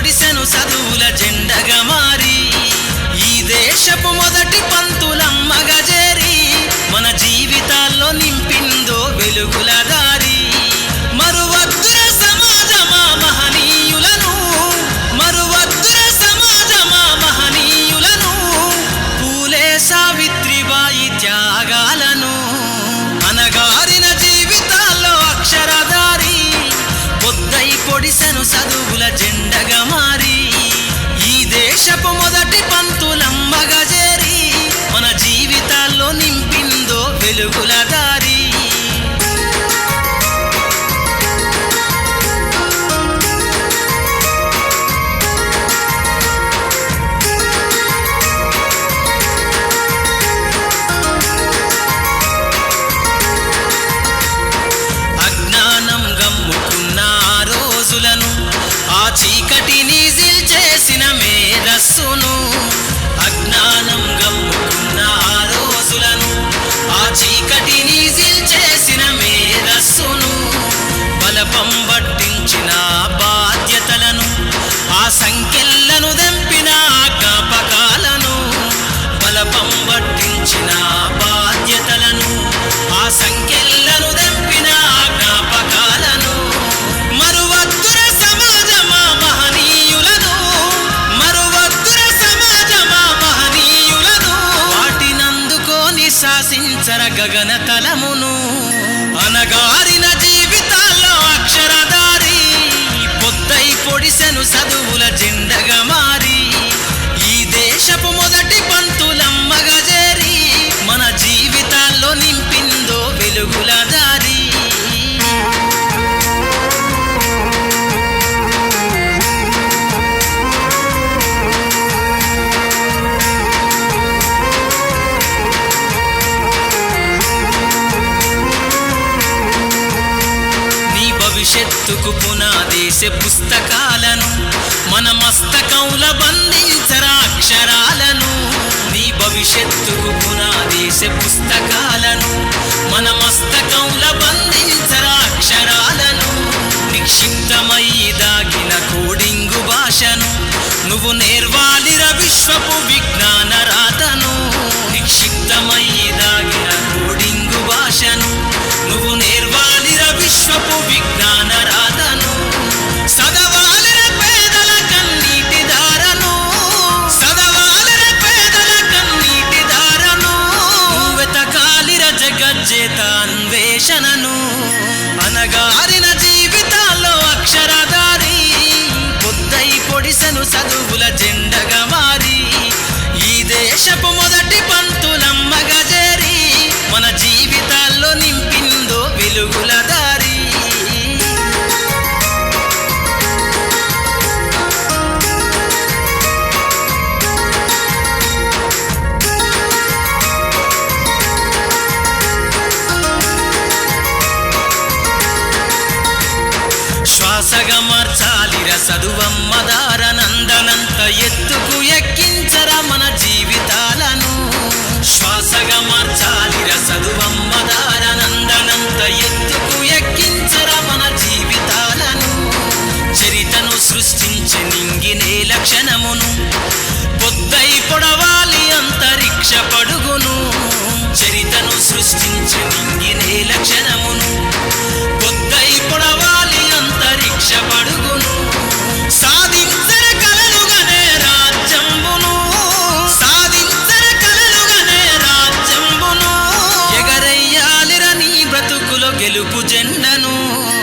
ఓడిసెను సదువుల జెండగమా So no. గగన కలమును అనగారిన జీవితాల్లో అక్షరదారి పొద్దై పొడిసెను చదువుల జిండగమ భవిష్యత్తుకు పునాదేశ పుస్తకాలను మన మస్తకంల బంధించరాక్షరాలను. నీ భవిష్యత్తుకు పునాదేశ పుస్తకాలను మన మస్తకంల బంధించరాక్షరాలను. నిక్షిప్తమై దాగిన కోడింగు భాషను నువ్వు నే ఆలోచనను అనగారి ఆశగా రసదువం చదువమ్మ దారనందనంత ఎత్తుకు ఎక్కించరా మన జీవితాలను. శ్వాసగా మార్చాలి no